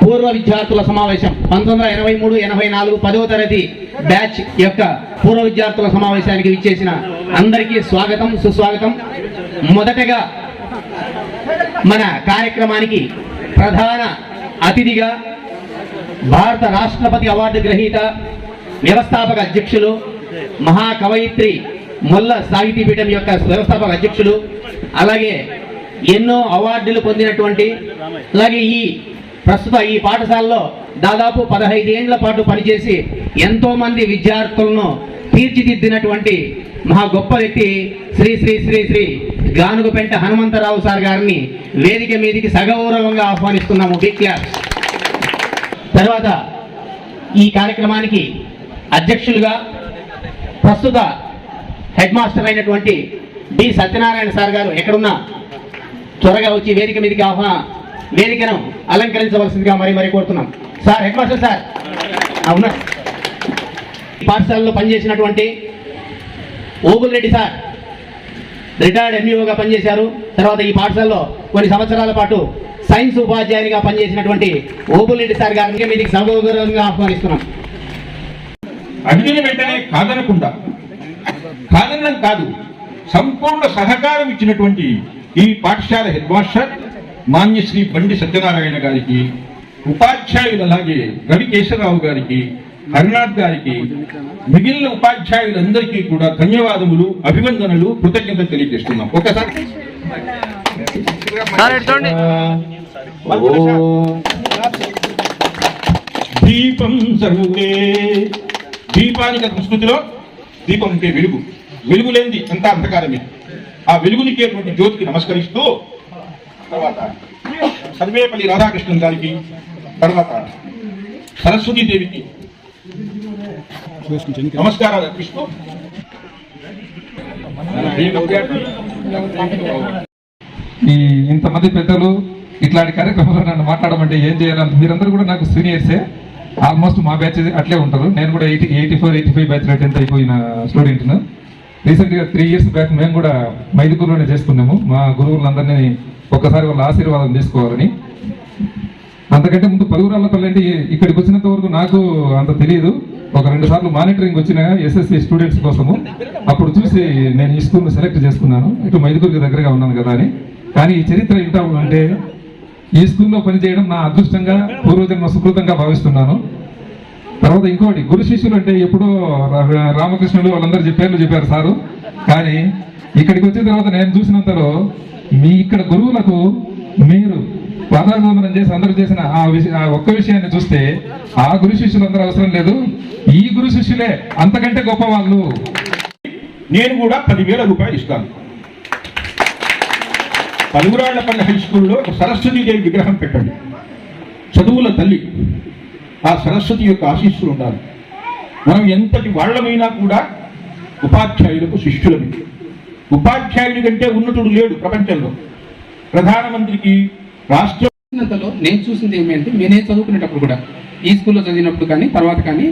పూర్వ విద్యార్థుల సమావేశం పంతొమ్మిది వందల ఎనభై మూడు ఎనభై నాలుగు పదవ తరగతి బ్యాచ్ యొక్క పూర్వ విద్యార్థుల సమావేశానికి విచ్చేసిన అందరికీ స్వాగతం సుస్వాగతం. మొదటగా మన కార్యక్రమానికి ప్రధాన అతిథిగా భారత రాష్ట్రపతి అవార్డు గ్రహీత వ్యవస్థాపక అధ్యక్షులు మహాకవయిత్రి మొల్ల సాహితీపీఠం యొక్క వ్యవస్థాపక అధ్యక్షులు అలాగే ఎన్నో అవార్డులు పొందినటువంటి అలాగే ఈ ప్రస్తుత ఈ పాఠశాలలో దాదాపు పదహైదు ఏళ్ళ పాటు పనిచేసి ఎంతో మంది విద్యార్థులను తీర్చిదిద్దినటువంటి మహా గొప్ప వ్యక్తి శ్రీ శ్రీ శ్రీ శ్రీ గానుగుపెంట హనుమంతరావు సార్ గారిని వేదిక మీదికి సగౌరవంగా ఆహ్వానిస్తున్నాము. బిగ్ క్లాస్ తర్వాత ఈ కార్యక్రమానికి అధ్యక్షులుగా ప్రస్తుత హెడ్ మాస్టర్ అయినటువంటి డి సత్యనారాయణ సార్ గారు ఎక్కడున్నా త్వరగా వచ్చి వేదిక మీదకి ఆహ్వా వేదికను అలంకరించవలసిందిగా మరి మరి కోరుతున్నాం. Sir head master sir. అవునా ఈ పాఠశాలలో పనిచేసినటువంటి ఓబుల్ రెడ్డి సార్ రిటైర్డ్ ఎంఈఓగా పనిచేశారు. తర్వాత ఈ పాఠశాలలో కొన్ని సంవత్సరాల పాటు సైన్స్ ఉపాధ్యాయునిగా పనిచేసినటువంటి ఓబుల్ రెడ్డి సార్ గారికి మీదికి సగౌరవంగా ఆహ్వానిస్తున్నాం. అడిగిన వెంటనే కాదనకుండా కాదనడం కాదు సంపూర్ణ సహకారం ఇచ్చినటువంటి ఈ పాఠశాల హెడ్ మాస్టర్ మాన్య శ్రీ బండి సత్యనారాయణ గారికి ఉపాధ్యాయులు అలాగే రవి కేశవరావు గారికి హరినాథ్ గారికి మిగిలిన ఉపాధ్యాయులందరికీ కూడా ధన్యవాదములు అభివందనలు కృతజ్ఞతలు తెలియజేస్తున్నాం. ఒకసారి దీపం సర్వే దీపానికి సంస్కృతిలో దీపం ఉంటే వెలుగు. వెలుగు లేనిది అంతా అంధకారమే. ఆ వెలుగునికేటువంటి జ్యోతికి నమస్కరిస్తూ తర్వాత సర్వేపల్లి రాధాకృష్ణన్ గారికి తర్వాత సరస్వతీదేవికి నమస్కారాలు అర్పిస్తూ ఈ ఇంతమంది పెద్దలు ఇట్లాంటి కార్యక్రమంలో నన్ను మాట్లాడమంటే ఏం చేయాలని మీరందరూ కూడా నాకు సీనియర్సే. ఆల్మోస్ట్ మా బ్యాచ్ అట్లే ఉంటారు. నేను కూడా eighty eighty four eighty five batch tenth అయిపోయిన స్టూడెంట్ను రీసెంట్గా త్రీ ఇయర్స్ బ్యాక్ మేము కూడా మైదుకూరులోనే చేసుకున్నాము. మా గురువులందరినీ ఒక్కసారి వాళ్ళ ఆశీర్వాదం తీసుకోవాలని. అంతకంటే ముందు పలువురాళ్ళపల్లి అంటే ఇక్కడికి వచ్చినంత వరకు నాకు అంత తెలియదు. ఒక రెండు సార్లు మానిటరింగ్ వచ్చిన ఎస్ఎస్సి స్టూడెంట్స్ కోసము అప్పుడు చూసి నేను ఈ స్కూల్ను సెలెక్ట్ చేసుకున్నాను. ఇటు మైదుగురికి దగ్గరగా ఉన్నాను కదా అని. కానీ ఈ చరిత్ర ఇంత అంటే ఈ స్కూల్లో పనిచేయడం నా అదృష్టంగా పూర్వజన్మ సుకృతంగా భావిస్తున్నాను. తర్వాత ఇంకోటి గురు శిష్యులు అంటే ఎప్పుడో రా- రామకృష్ణులు వాళ్ళందరూ చెప్పారు చెప్పారు సారు. కానీ ఇక్కడికి వచ్చిన తర్వాత నేను చూసినంతలో మీ ఇక్కడ గురువులకు మీరు పాదాభివందనం చేసి అందరూ చేసిన ఆ విషయ ఆ ఒక్క విషయాన్ని చూస్తే ఆ గురు శిష్యులు అందరూ అవసరం లేదు. ఈ గురు శిష్యులే అంతకంటే గొప్ప వాళ్ళు నేను కూడా పదివేల రూపాయలు ఇస్తాను. పలుగురాళ్ళపల్లి హై స్కూల్లో ఒక సరస్వతీదేవి విగ్రహం పెట్టండి. చదువుల తల్లి. ఆ సరస్వతి యొక్క ఆశీస్సులు ఉండాలి. మనం ఎంతటి వాళ్ళమైనా కూడా ఉపాధ్యాయులకు శిష్యులమే. ఉపాధ్యాయుడి కంటే ఉన్నతుడు లేడు ప్రపంచంలో. ప్రధానమంత్రికి రాష్ట్ర నేను చూసింది ఏమంటే నేనే చదువుకునేటప్పుడు కూడా. ఈ స్కూల్లో చదివినప్పుడు కానీ తర్వాత కానీ.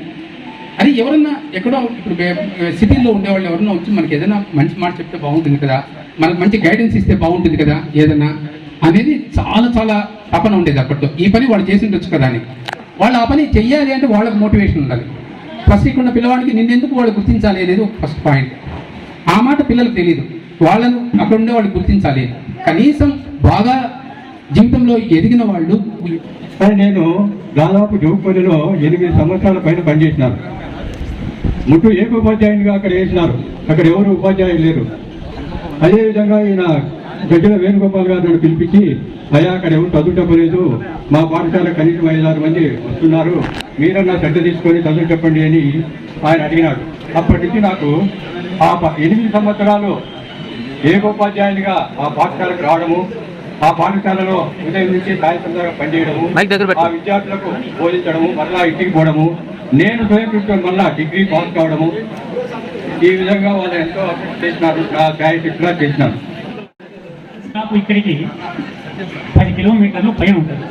అది ఎవరన్నా ఎక్కడో ఇప్పుడు సిటీలో సిటీల్లో ఉండేవాళ్ళు ఎవరన్నా వచ్చి మనకి ఏదైనా మంచి మాట చెప్తే బాగుంటుంది కదా. మనకు మంచి గైడెన్స్ ఇస్తే బాగుంటుంది కదా ఏదైనా అనేది చాలా చాలా తపన ఉండేది అప్పట్లో. ఈ పని వాళ్ళు చేసి ఉండొచ్చు కదా అని. వాళ్ళు ఆ పని చెయ్యాలి అంటే వాళ్ళకి మోటివేషన్ ఉండాలి. ఫస్ట్ ఇక్కడ ఉన్న పిల్లవాడికి నిన్నెందుకు వాళ్ళు గుర్తించాలి అనేది ఫస్ట్ పాయింట్. ఆ మాట పిల్లలకు తెలియదు వాళ్ళను అక్కడ ఉండే వాళ్ళు గుర్తించాలి. కనీసం బాగా జీవితంలో ఎదిగిన వాళ్ళు నేను దాదాపు జోగుపల్లిలో ఎనిమిది సంవత్సరాల పైన పనిచేసినాను. ముట్టు ఏకోపాధ్యాయునిగా అక్కడ వేసినారు. అక్కడ ఎవరు ఉపాధ్యాయులు లేరు. అదేవిధంగా ఈయన గజ్జల వేణుగోపాల్ గారు నన్ను పిలిపించి అయ్యా అక్కడ ఎవరు చదువుటలేదు మా పాఠశాల కనీసం ఐదారు మంది వస్తున్నారు. మీరన్నా శ్రద్ధ తీసుకొని చదువు చెప్పండి అని ఆయన అడిగినాడు. అప్పటి నుంచి నాకు ఆ ఎనిమిది సంవత్సరాలు ఏకోపాధ్యాయునిగా ఆ పాఠశాలకు రావడము ఆ పాఠశాలలో ఉదయం నుంచి సాయంత్రం దాకా పనిచేయడము ఆ విద్యార్థులకు బోధించడము మరలా ఇంటికి పోవడము నేను స్వయం కృషితో మళ్ళా డిగ్రీ పాస్ కావడము ఈ విధంగా వాళ్ళు ఎంతో చేసినారు నా గాయకుడిగా చేసినారు. నాకు ఇక్కడికి పది కిలోమీటర్లు పైన ఉంటుంది.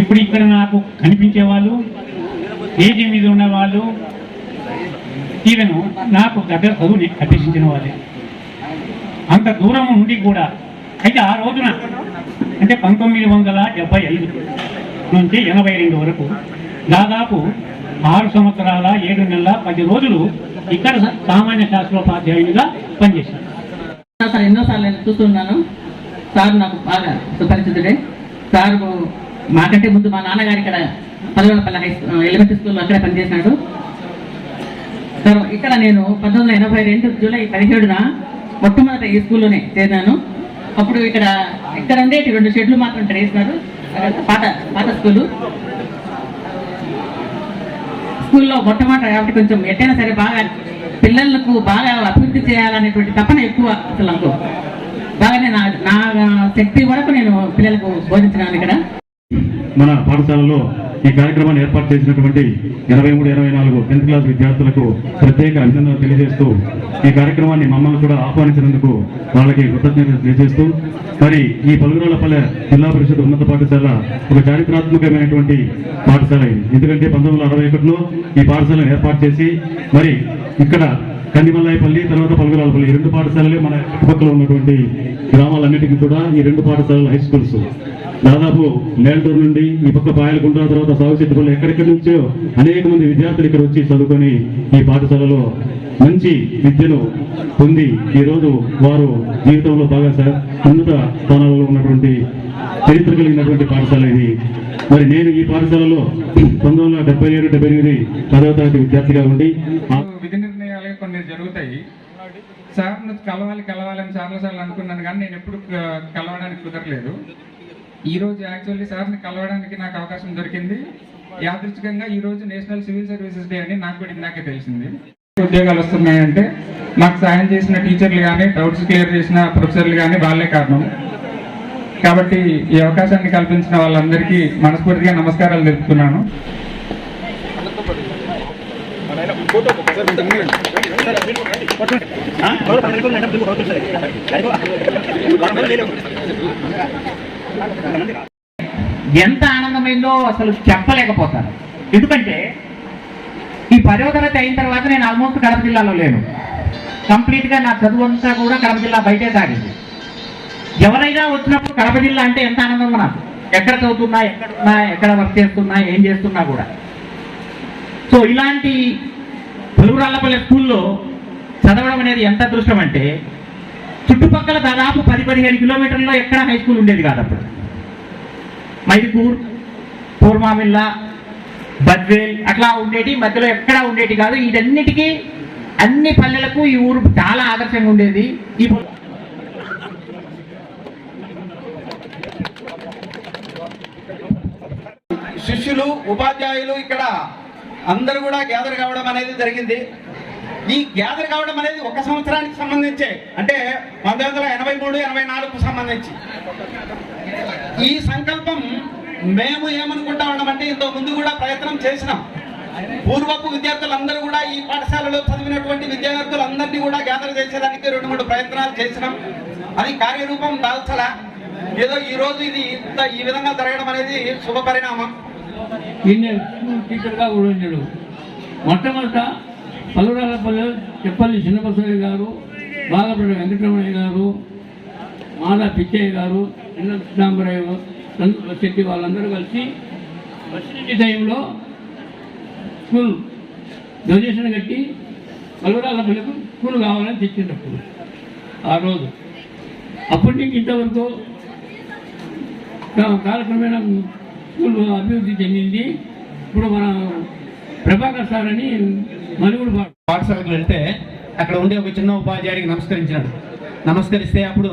ఇప్పుడు ఇక్కడ నాకు కనిపించే వాళ్ళు ఏజీ మీద ఉన్న వాళ్ళు ఈవెన్ నాకు దగ్గర చదువుని అభ్యసించిన వాళ్ళే. అంత దూరం ఉండి కూడా అయితే ఆ రోజున అంటే పంతొమ్మిది వందల డెబ్బై ఐదు నుంచి ఎనభై రెండు వరకు దాదాపు ఆరు సంవత్సరాల ఏడు నెలల పది రోజులు ఇక్కడ సామాన్య శాస్త్రోపాధ్యాయునిగా పనిచేశాను. సార్ ఎన్నోసార్లు నేను చూస్తున్నాను సార్ నాకు బాగా సుపరిచితుడే. సార్ మాకంటే ముందు మా నాన్నగారు ఇక్కడ పదవలపల్లి హై స్కూల్ ఎలిమెంటరీ స్కూల్లో అక్కడే పనిచేశాడు సార్ ఇక్కడ నేను పంతొమ్మిది ఎనభై రెండు జూలై పదిహేడున మొట్టమొదట ఈ స్కూల్లోనే చేరినాను. అప్పుడు ఇక్కడ ఇక్కడ ఉండేటి రెండు షెడ్లు మాత్రం ఇక్కడ వేసినారు. పాత పాత స్కూలు. స్కూల్లో మొట్టమొదట కాబట్టి కొంచెం ఎట్టైనా సరే బాగా పిల్లలకు బాగా అభివృద్ధి చేయాలనేటువంటి తపన ఎక్కువ అసలు నాకు బాగానే నా నా శక్తి వరకు నేను పిల్లలకు బోధించినాను ఇక్కడ. మన పాఠశాలలో ఈ కార్యక్రమాన్ని ఏర్పాటు చేసినటువంటి ఇరవై మూడు ఇరవై నాలుగు టెన్త్ క్లాస్ విద్యార్థులకు ప్రత్యేక అభినందనలు తెలియజేస్తూ ఈ కార్యక్రమాన్ని మమ్మల్ని కూడా ఆహ్వానించినందుకు వాళ్ళకి కృతజ్ఞతలు తెలియజేస్తూ మరి ఈ పలుగురాలపల్లె జిల్లా పరిషత్ ఉన్నత పాఠశాల ఒక చారిత్రాత్మకమైనటువంటి పాఠశాల ఎందుకంటే పంతొమ్మిది అరవై ఒకటిలో ఈ పాఠశాలను ఏర్పాటు చేసి మరి ఇక్కడ కందిమల్లాయపల్లి తర్వాత పలుగురాలపల్లి రెండు పాఠశాలలే మన చుట్టుపక్కల ఉన్నటువంటి గ్రామాలన్నిటికీ కూడా ఈ రెండు పాఠశాలలు హై స్కూల్స్ దాదాపు నేలటూరు నుండి ఈ పక్క పాయలకుంట తర్వాత సాగుచెట్టుపల్లి ఎక్కడెక్కడి నుంచో అనేక మంది విద్యార్థులు ఇక్కడ వచ్చి చదువుకొని ఈ పాఠశాలలో మంచి విద్యను పొంది ఈ రోజు వారు జీవితంలో బాగా ఉన్నత స్థానాలలో ఉన్నటువంటి చరిత్ర కలిగినటువంటి పాఠశాల ఇది. మరి నేను ఈ పాఠశాలలో పంతొమ్మిది వందల డెబ్బై ఏడు డెబ్బై ఎనిమిది పదవ తరగతి విద్యార్థిగా ఉండి ఆ విధి నిర్ణయాలు కొన్ని జరుగుతాయి సార్ కలవాలి కలవాలని చాలా సార్లు అనుకున్నాను కానీ నేను ఎప్పుడు కలవడానికి కుదరలేదు. ఈరోజు యాక్చువల్లీ సార్ని కలవడానికి నాకు అవకాశం దొరికింది. యాదృచ్ఛికంగా ఈ రోజు నేషనల్ సివిల్ సర్వీసెస్ డే అని నాకు కూడా ఇందాకే తెలిసింది. ఉద్యోగాలు వస్తున్నాయంటే నాకు సాయం చేసిన టీచర్లు కానీ డౌట్స్ క్లియర్ చేసిన ప్రొఫెసర్లు కానీ వాళ్ళే కారణం. కాబట్టి ఈ అవకాశాన్ని కల్పించిన వాళ్ళందరికీ మనస్ఫూర్తిగా నమస్కారాలు తెలుపుతున్నాను. ఎంత ఆనందమైందో అసలు చెప్పలేకపోతాను. ఎందుకంటే ఈ పదవ తరగతి అయిన తర్వాత నేను ఆల్మోస్ట్ కడప జిల్లాలో లేను. కంప్లీట్గా నా చదువు అంతా కూడా కడప జిల్లా బయటే సాగింది. ఎవరైనా వచ్చినప్పుడు కడప జిల్లా అంటే ఎంత ఆనందంగా నాకు. ఎక్కడ చదువుతున్నా ఎక్కడున్నా ఎక్కడ వర్క్ చేస్తున్నా ఏం చేస్తున్నా కూడా. సో ఇలాంటి పులుగురాళ్ళపల్లి స్కూల్లో చదవడం అనేది ఎంత అదృష్టం అంటే చుట్టుపక్కల దాదాపు పది పదిహేను కిలోమీటర్లో ఎక్కడ హై స్కూల్ ఉండేది కాదు అప్పుడు. మైదిపూర్ పూర్మామిల్లా బద్వేల్ అట్లా ఉండేటి మధ్యలో ఎక్కడా ఉండేటి కాదు. ఇదన్నిటికీ అన్ని పల్లెలకు ఈ ఊరు చాలా ఆదర్శంగా ఉండేది. ఈ శిష్యులు ఉపాధ్యాయులు ఇక్కడ అందరూ కూడా గ్యాదర్ కావడం అనేది జరిగింది. ఈ గ్యాదర్ కావడం అనేది ఒక సంవత్సరానికి సంబంధించే అంటే పంతొమ్మిది వందల ఎనభై మూడు ఎనభై నాలుగుకు సంబంధించి. ఈ సంకల్పం మేము ఏమనుకుంటా ఉన్నామంటే ఇంతకు ముందు కూడా ప్రయత్నం చేసినాం. పూర్వపు విద్యార్థులందరూ కూడా ఈ పాఠశాలలో చదివినటువంటి విద్యార్థులందరినీ కూడా గ్యాదర్ చేసేదానికి రెండు మూడు ప్రయత్నాలు చేసినాం. అది కార్యరూపం దాల్చలా. ఏదో ఈ రోజు ఇది ఇంత ఈ విధంగా జరగడం అనేది శుభ పరిణామం ఈయన స్కూల్ టీచర్గా కూడా ఉన్నాడు. మొట్టమొదట పలురాలపల్లి చెప్పల్లి చిన్నబసయ్య గారు బాలపల్లి వెంకటరమణయ్య గారు మాదా పిచ్చయ్య గారు చిన్న కృష్ణాంబరయ్య శెట్టి వాళ్ళందరూ కలిసి వచ్చి టైంలో స్కూల్ డొనేషన్ కట్టి పలురాలపల్లికి స్కూల్ కావాలని తెచ్చినప్పుడు ఆ రోజు. అప్పటి నుంచి ఇంతవరకు కాలక్రమేణా స్కూల్ అభివృద్ధి చెందింది. ఇప్పుడు మన ప్రభాకర్ సార్ అని మనుగుడు పాఠశాలకు వెళ్తే అక్కడ ఉండే ఒక చిన్న ఉపాధ్యాయుడికి నమస్కరించినాడు నమస్కరిస్తే అప్పుడు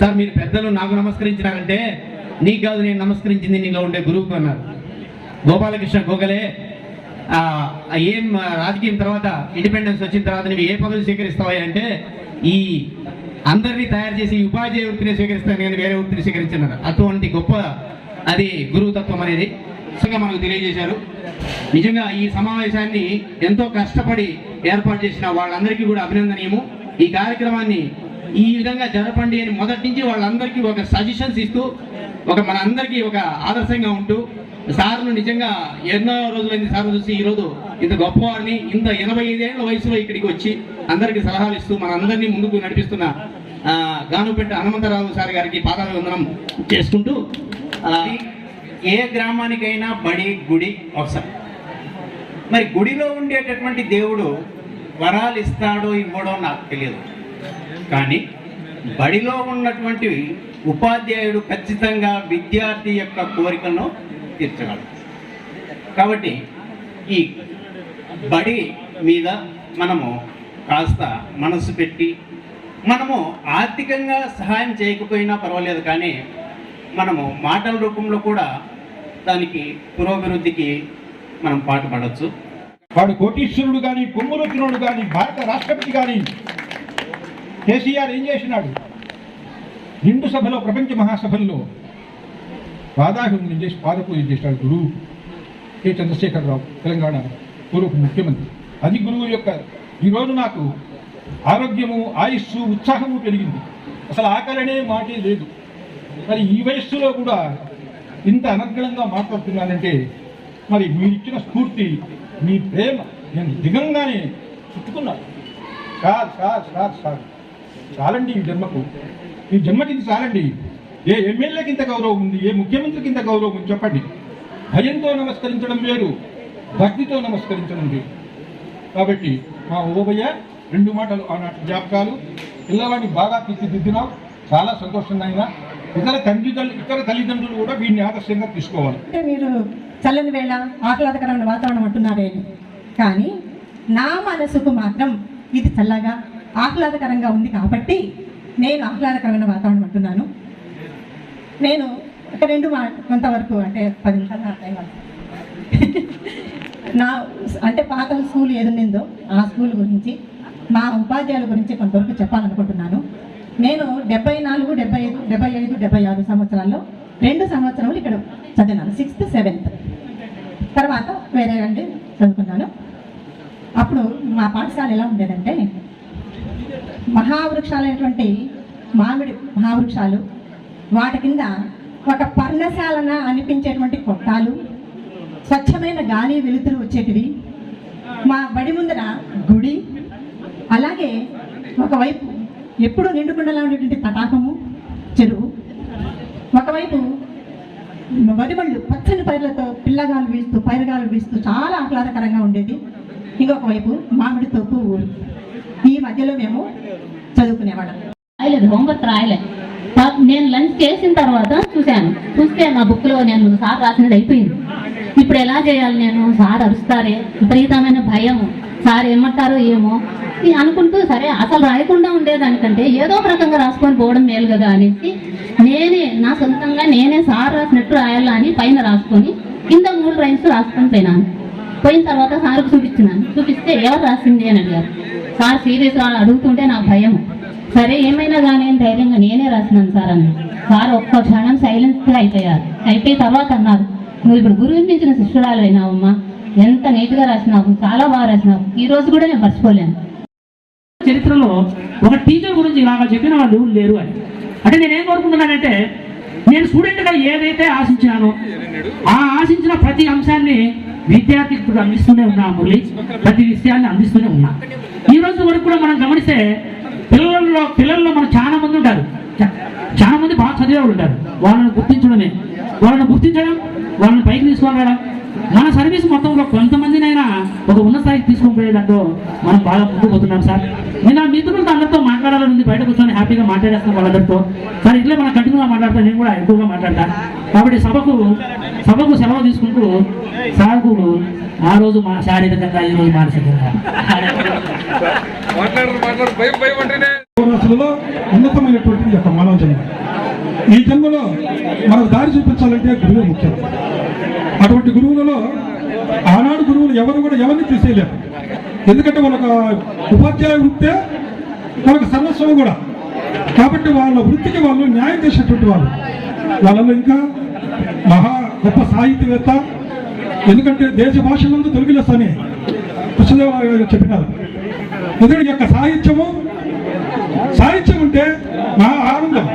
సార్ మీరు పెద్దలు నాకు నమస్కరించినారంటే నీకు కాదు నేను నమస్కరించింది నీలో ఉండే గురువుకు అన్నారు. గోపాలకృష్ణ గోగలే ఏం రాజకీయం తర్వాత ఇండిపెండెన్స్ వచ్చిన తర్వాత నువ్వు ఏ పదవి స్వీకరిస్తావా అంటే ఈ అందరినీ తయారు చేసి ఉపాధ్యాయ వృత్తిని స్వీకరిస్తాను నేను వేరే వృత్తిని స్వీకరించినారు అటువంటి గొప్ప అది గురువుతత్వం అనేది నిజంగా మనకు తెలియజేశారు. నిజంగా ఈ సమావేశాన్ని ఎంతో కష్టపడి ఏర్పాటు చేసిన వాళ్ళందరికీ కూడా అభినందనీయము. ఈ కార్యక్రమాన్ని ఈ విధంగా జరపండి అని మొదటి నుంచి వాళ్ళందరికీ ఒక సజెషన్స్ ఇస్తూ ఒక మన అందరికీ ఒక ఆదర్శంగా ఉంటూ సార్లు నిజంగా ఎన్నో రోజులైంది సార్లు చూసి ఈరోజు ఇంత గొప్పవారిని ఇంత ఎనభై ఐదేళ్ళ వయసులో ఇక్కడికి వచ్చి అందరికీ సలహాలు ఇస్తూ మనందరినీ ముందుకు నడిపిస్తున్న గానుపెట్ట హనుమంతరావు సార్ గారికి పాదాభివందనం చేసుకుంటూ ఏ గ్రామానికైనా బడి గుడి అవసరం. మరి గుడిలో ఉండేటటువంటి దేవుడు వరాలు ఇస్తాడో ఇవ్వడో నాకు తెలియదు. కానీ బడిలో ఉన్నటువంటి ఉపాధ్యాయుడు ఖచ్చితంగా విద్యార్థి యొక్క కోరికను తీర్చగలడు. కాబట్టి ఈ బడి మీద మనము కాస్త మనసు పెట్టి మనము ఆర్థికంగా సహాయం చేయకపోయినా పర్వాలేదు కానీ మనము మాటల రూపంలో కూడా దానికి పురోభివృద్ధికి మనం పాటుపడవచ్చు వాడు కోటీశ్వరుడు కానీ కొమ్ములొచ్చినోడు కానీ భారత రాష్ట్రపతి కానీ కేసీఆర్ ఏం చేసినాడు? నిండు సభలో ప్రపంచ మహాసభల్లో పాదాభివందనం చేసి పాదపూజ చేశాడు గురువు కె. చంద్రశేఖరరావు తెలంగాణ పూర్వపు ముఖ్యమంత్రి. అది గురువు యొక్క ఈరోజు నాకు ఆరోగ్యము ఆయుస్సు ఉత్సాహము పెరిగింది. అసలు ఆకలనే మాటే లేదు. మరి ఈ వయస్సులో కూడా ఇంత అనర్గళంగా మాట్లాడుతున్నానంటే మరి మీరు ఇచ్చిన స్ఫూర్తి మీ ప్రేమ నేను దిగంగానే చుట్టుకున్నాను సార్ సార్ సార్ సార్. చాలండి ఈ జన్మకు. ఈ జన్మకి ఇది చాలండి. ఏ ఎమ్మెల్యేకి ఇంత గౌరవం ఉంది? ఏ ముఖ్యమంత్రికి ఇంత గౌరవం ఉంది? చెప్పండి. భయంతో నమస్కరించడం వేరు భక్తితో నమస్కరించడం వేరు. కాబట్టి మా ఓబయ్య రెండు మాటలు ఆనాటి జ్ఞాపకాలు పిల్లవాడిని బాగా తీర్చిదిద్దినావు. చాలా సంతోషంగా అయినా ఇతర తల్లిదండ్రులు ఇతర తల్లిదండ్రులు కూడా వీడిని ఆదర్శంగా తీసుకోవాలి. అంటే మీరు చల్లని వేళ ఆహ్లాదకరమైన వాతావరణం అంటున్నారే కానీ నా మనసుకు మాత్రం ఇది చల్లగా ఆహ్లాదకరంగా ఉంది కాబట్టి నేను ఆహ్లాదకరమైన వాతావరణం అంటున్నాను. నేను ఒక రెండు మా కొంతవరకు అంటే పది నిమిషాలు నా నా అంటే పాత స్కూల్ ఏది ఉండిందో ఆ స్కూల్ గురించి మా ఉపాధ్యాయుల గురించి కొంతవరకు చెప్పాలనుకుంటున్నాను. నేను డెబ్బై నాలుగు డెబ్బై ఐదు డెబ్బై ఐదు డెబ్బై ఆరు సంవత్సరాల్లో రెండు సంవత్సరములు ఇక్కడ చదివినాను సిక్స్త్ సెవెంత్ తర్వాత వేరే అంటే చదువుకున్నాను. అప్పుడు మా పాఠశాల ఎలా ఉండేదంటే మహావృక్షాలైనటువంటి మామిడి మహావృక్షాలు వాటి కింద ఒక పర్ణశాలన అనిపించేటువంటి కొట్టాలు స్వచ్ఛమైన గాలి వెలుతురు వచ్చేటివి మా బడి ముందర గుడి అలాగే ఒకవైపు ఎప్పుడూ నిండుకుండలా ఉండేటువంటి తటాకము చెరువు. ఒకవైపు వరిమళ్ళు పచ్చని పైర్లతో పిల్లగాలు వీస్తూ పైరగాలు వీస్తూ చాలా ఆహ్లాదకరంగా ఉండేది. ఇంకొక వైపు మామిడి తోపు ఊరు. ఈ మధ్యలో మేము చదువుకునేవాళ్ళం. రాయలేదు హోంవర్క్ రాయలేదు నేను లంచ్ చేసిన తర్వాత చూశాను. చూస్తే నా బుక్లో నేను సార్ రాసినది అయిపోయింది. ఇప్పుడు ఎలా చేయాలి నేను? సార్ అరుస్తారే. విపరీతమైన భయము. సార్ ఏమంటారో ఏమో. అనుకుంటూ సరే అసలు రాయకుండా ఉండేదానికంటే ఏదో ఒక రకంగా రాసుకొని పోవడం మేలు కదా అనేసి నేనే నా సొంతంగా నేనే సార్ రాసినట్టు రాయాలా అని పైన రాసుకొని కింద మూడు రైన్స్ రాసుకొని పోయినాను. పోయిన తర్వాత సార్కు చూపించినాను. చూపిస్తే ఎవరు రాసింది అని అడిగారు. సార్ సీరియస్ అడుగుతుంటే నాకు భయం సరే ఏమైనా కానీ అని ధైర్యంగా నేనే రాసినాను సార్ అని సార్ ఒక్క క్షణం సైలెన్స్గా అయిపోయారు. అయిపోయిన తర్వాత అన్నారు నువ్వు ఇప్పుడు గురువు మించిన శిష్యురాలు అయినావమ్మా ఎంత నీట్గా రాసినావు చాలా బాగా రాసినావు. ఈ రోజు కూడా నేను మర్చిపోలేను. చరిత్రలో ఒక టీచర్ గురించి ఇలాగా చెప్పిన వాళ్ళు లేరు అని. అంటే నేనేం కోరుకుంటున్నానంటే నేను స్టూడెంట్గా ఏదైతే ఆశించానో ఆ ఆశించిన ప్రతి అంశాన్ని విద్యార్థికి ఇప్పుడు అందిస్తూనే ఉన్నా మురళి. ప్రతి విషయాన్ని అందిస్తూనే ఉన్నా. ఈ రోజు వరకు కూడా మనం గమనిస్తే పిల్లల్లో పిల్లల్లో మనం చాలా మంది ఉంటారు. చాలా మంది బాగా చదివే ఉంటారు. వాళ్ళని గుర్తించడమే. వాళ్ళని గుర్తించడం వాళ్ళని పైకి తీసుకురావడం మన సర్వీస్ మొత్తంలో కొంతమందినైనా ఒక ఉన్నత స్థాయికి తీసుకొని పోయే దాంట్లో మనం బాగా ముందుకు పోతున్నాం సార్. నేను నా మిత్రులతో అందరితో మాట్లాడాలని బయట కూర్చొని హ్యాపీగా మాట్లాడేస్తాను వాళ్ళందరితో. సార్ ఇట్లే మనం కంటిన్యూగా మాట్లాడతా నేను కూడా ఎక్కువగా మాట్లాడతా. కాబట్టి సభకు సభకు సెలవు తీసుకుంటూ సార్కు ఆ రోజు మా శారీరకంగా ఈ రోజు మానసికంగా. ఉన్నతమైనటువంటి యొక్క మానవ జన్మ. ఈ జన్మలో మనకు దారి చూపించాలంటే గురువు ముఖ్యం. అటువంటి గురువులలో ఆనాడు గురువులు ఎవరు కూడా ఎవరిని తీసేయలేరు. ఎందుకంటే వాళ్ళకు ఉపాధ్యాయ వృత్తే వాళ్ళకి సర్వస్వం కూడా. కాబట్టి వాళ్ళ వృత్తికి వాళ్ళు న్యాయం చేసేటువంటి వాళ్ళు. వాళ్ళలో ఇంకా మహా గొప్ప సాహిత్యవేత్త ఎందుకంటే దేశ భాషలందు తెలుగు లెస్స అని కృష్ణదేవ గారు చెప్పినారు. ఎందుకంటే యొక్క సాహిత్యము సాహిత్యం ఉంటే మహా ఆనందం.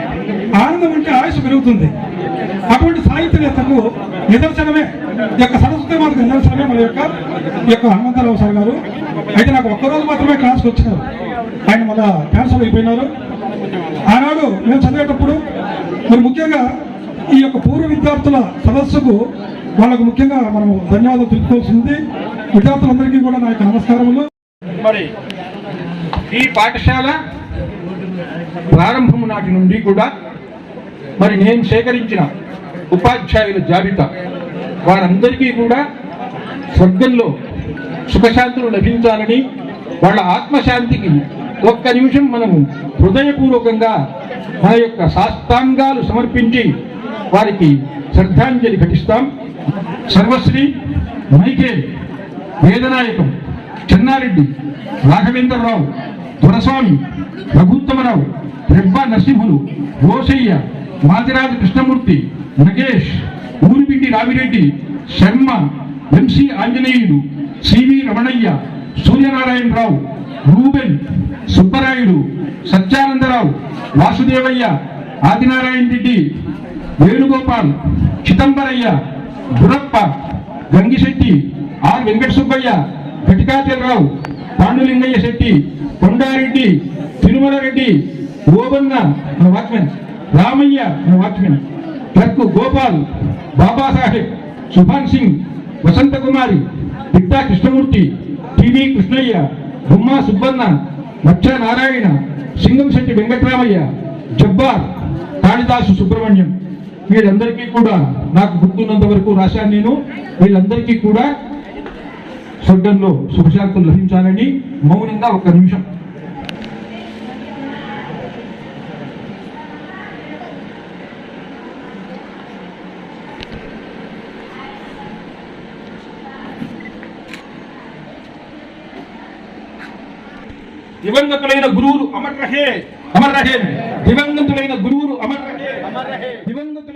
ఆనందం ఉంటే ఆయుష్ పెరుగుతుంది. అటువంటి సాహిత్యవేత్తకు నిదర్శనమే. ఈ యొక్క సరస్వతి మాతకు నిదర్శనమే మన యొక్క ఈ యొక్క హనుమంతరావు సార్ గారు. అయితే నాకు ఒక్కరోజు మాత్రమే క్లాస్కి వచ్చారు. ఆయన మన క్యాన్సర్ అయిపోయినారు. ఆనాడు మేము చదివేటప్పుడు మరి ముఖ్యంగా ఈ యొక్క పూర్వ విద్యార్థుల సదస్సుకు వాళ్ళకు ముఖ్యంగా మనము ధన్యవాదాలు తెలుసుకోవాల్సింది విద్యార్థులందరికీ కూడా నా యొక్క నమస్కారములు. మరి ఈ పాఠశాల ప్రారంభం నాటి నుండి కూడా మరి నేను సేకరించిన ఉపాధ్యాయుల జాబితా వారందరికీ కూడా స్వర్గంలో సుఖశాంతులు లభించాలని వాళ్ళ ఆత్మశాంతికి ఒక్క నిమిషం మనము హృదయపూర్వకంగా మన యొక్క శాస్త్రాంగాలు సమర్పించి వారికి శ్రద్ధాంజలి ఘటిస్తాం. Sarvashri మైకే Vedanayakam Chennareddy Raghavendrarao Doraswamy Raghuttamarao Rebba Narasimhulu Rosaiah Madiraju Krishnamurthy Nagesh Uripindi Ramireddy Sharma MC Anjaneyudu CV Ramanaiah Suryanarayanarao Ruben Subbarayudu Satyanandarao Vasudevaiah Adinarayana Reddy Venugopal Chidambaraiah Gurappa Gangisetty R Venkata Subbaiah Ghatikachalarao Pandulingaiah Setty Kondareddy Tirumala Reddy Obanna watchman. Ramaiah మన watchman clerk Gopal Babasaheb Subhan Singh Vasantha Kumari Pitta Krishnamurthy TV Krishnaiah Gumma Subbanna Maccha Narayana Singamsetti Venkatramaiah Jabbar Kalidasa Subrahmanyam. వీళ్ళందరికీ కూడా నాకు గుర్తున్నంత వరకు రాశాను నేను. వీళ్ళందరికీ కూడా స్వర్గంలో శుభశాంతులు లభించాలని మౌనంగా ఒక నిమిషం దివంగతులైన గురువులు అమర్ రహే అమర్ రహే దివంగతులైన గురువులు అమర్ రహే దివంగత